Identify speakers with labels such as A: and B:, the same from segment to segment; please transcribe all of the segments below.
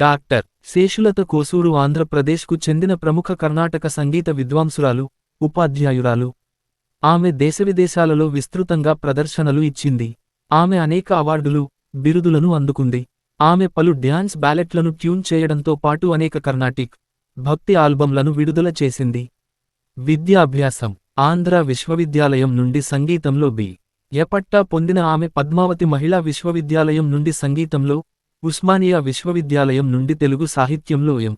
A: Doctor Seshulatha Kosuru ఆంధ్రప్రదేశ్కు చెందిన ప్రముఖ కర్ణాటక సంగీత విద్వాంసురాలు ఉపాధ్యాయురాలు. ఆమె దేశవిదేశాలలో విస్తృతంగా ప్రదర్శనలు ఇచ్చింది. ఆమె అనేక అవార్డులు బిరుదులను అందుకుంది. ఆమె పలు డ్యాన్స్ బ్యాలెట్లను ట్యూన్ చేయడంతో పాటు అనేక కర్ణాటిక్ భక్తి ఆల్బంలను విడుదల చేసింది. విద్యాభ్యాసం ఆంధ్ర విశ్వవిద్యాలయం నుండి సంగీతంలో బి. ఎపట్టా పొందిన ఆమె పద్మావతి మహిళా విశ్వవిద్యాలయం నుండి సంగీతంలో ఉస్మానియా విశ్వవిద్యాలయం నుండి తెలుగు సాహిత్యంలో ఎం.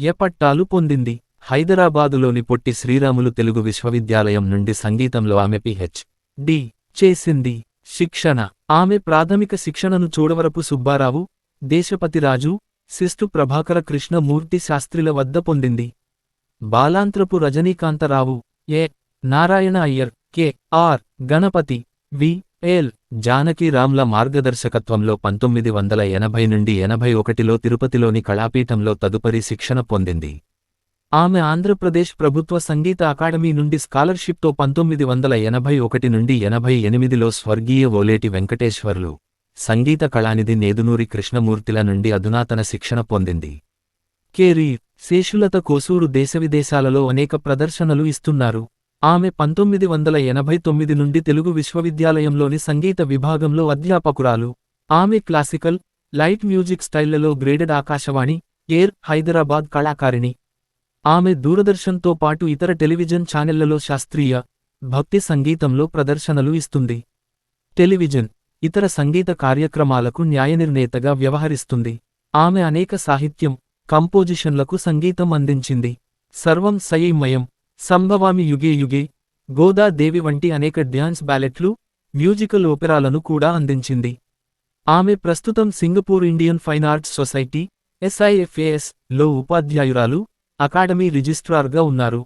A: ఏ పట్టాలు పొందింది. హైదరాబాదులోని పొట్టి శ్రీరాములు తెలుగు విశ్వవిద్యాలయం నుండి సంగీతంలో ఆమె పిహెచ్ డి చేసింది. శిక్షణ. ఆమె ప్రాథమిక శిక్షణను చూడవరపు సుబ్బారావు దేశపతిరాజు శిస్తు ప్రభాకర కృష్ణమూర్తి శాస్త్రిల వద్ద పొందింది. Balantrapu Rajanikantarao A Narayana Iyer K. R. Ganapathi V. L. జానకీరామ్ల మార్గదర్శకత్వంలో పంతొమ్మిది వందల ఎనభై నుండి ఎనభై ఒకటిలో తిరుపతిలోని కళాపీఠంలో తదుపరి శిక్షణ పొందింది. ఆమె ఆంధ్రప్రదేశ్ ప్రభుత్వ సంగీత అకాడమీ నుండి స్కాలర్షిప్తో పంతొమ్మిది వందల ఎనభై ఒకటి నుండి ఎనభై ఎనిమిదిలో స్వర్గీయ ఓలేటి వెంకటేశ్వర్లు సంగీత కళానిధి నేదునూరి కృష్ణమూర్తిల నుండి అధునాతన శిక్షణ పొందింది. కేరీ శేషులత కోసూరు దేశవిదేశాలలో అనేక ప్రదర్శనలు ఇస్తున్నారు. ఆమె పంతొమ్మిది వందల ఎనభై తొమ్మిది నుండి తెలుగు విశ్వవిద్యాలయంలోని సంగీత విభాగంలో అధ్యాపకురాలు. ఆమె క్లాసికల్ లైట్ మ్యూజిక్ స్టైళ్ళలో గ్రేడెడ్ ఆకాశవాణి ఎయిర్ హైదరాబాద్ కళాకారిణి. ఆమె దూరదర్శన్తో పాటు ఇతర టెలివిజన్ ఛానెళ్ళలో శాస్త్రీయ భక్తి సంగీతంలో ప్రదర్శనలు ఇస్తుంది. టెలివిజన్ ఇతర సంగీత కార్యక్రమాలకు న్యాయనిర్ణేతగా వ్యవహరిస్తుంది. ఆమె అనేక సాహిత్యం కంపోజిషన్లకు సంగీతం అందించింది. సర్వం సయీమయం సంభవామి యుగే యుగే గోదాదేవి వంటి అనేక డ్యాన్స్ బ్యాలెట్లు మ్యూజికల్ ఓపెరాలను కూడా అందించింది. ఆమె ప్రస్తుతం Singapore Indian fine arts society ఎస్ఐఎఫ్ఏఎస్లో ఉపాధ్యాయురాలు అకాడమీ రిజిస్ట్రార్గా ఉన్నారు.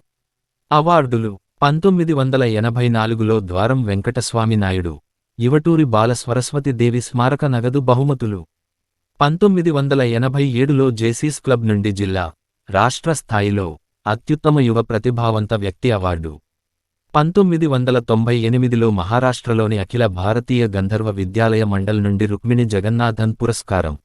A: అవార్డులు పంతొమ్మిది వందల ఎనభై నాలుగులో ద్వారం వెంకటస్వామి నాయుడు ఇవటూరి బాలసరస్వతి దేవి స్మారక నగదు బహుమతులు. పంతొమ్మిది వందల ఎనభై ఏడులో జేసీస్ క్లబ్ నుండి జిల్లా రాష్ట్ర స్థాయిలో అత్యుత్తమ యువ ప్రతిభావంత వ్యక్తి అవార్డు. పంతొమ్మిది వందల తొంభై ఎనిమిదిలో మహారాష్ట్రలోని అఖిల భారతీయ గంధర్వ విద్యాలయ మండల్ నుండి రుక్మిణి జగన్నాథన్ పురస్కారం.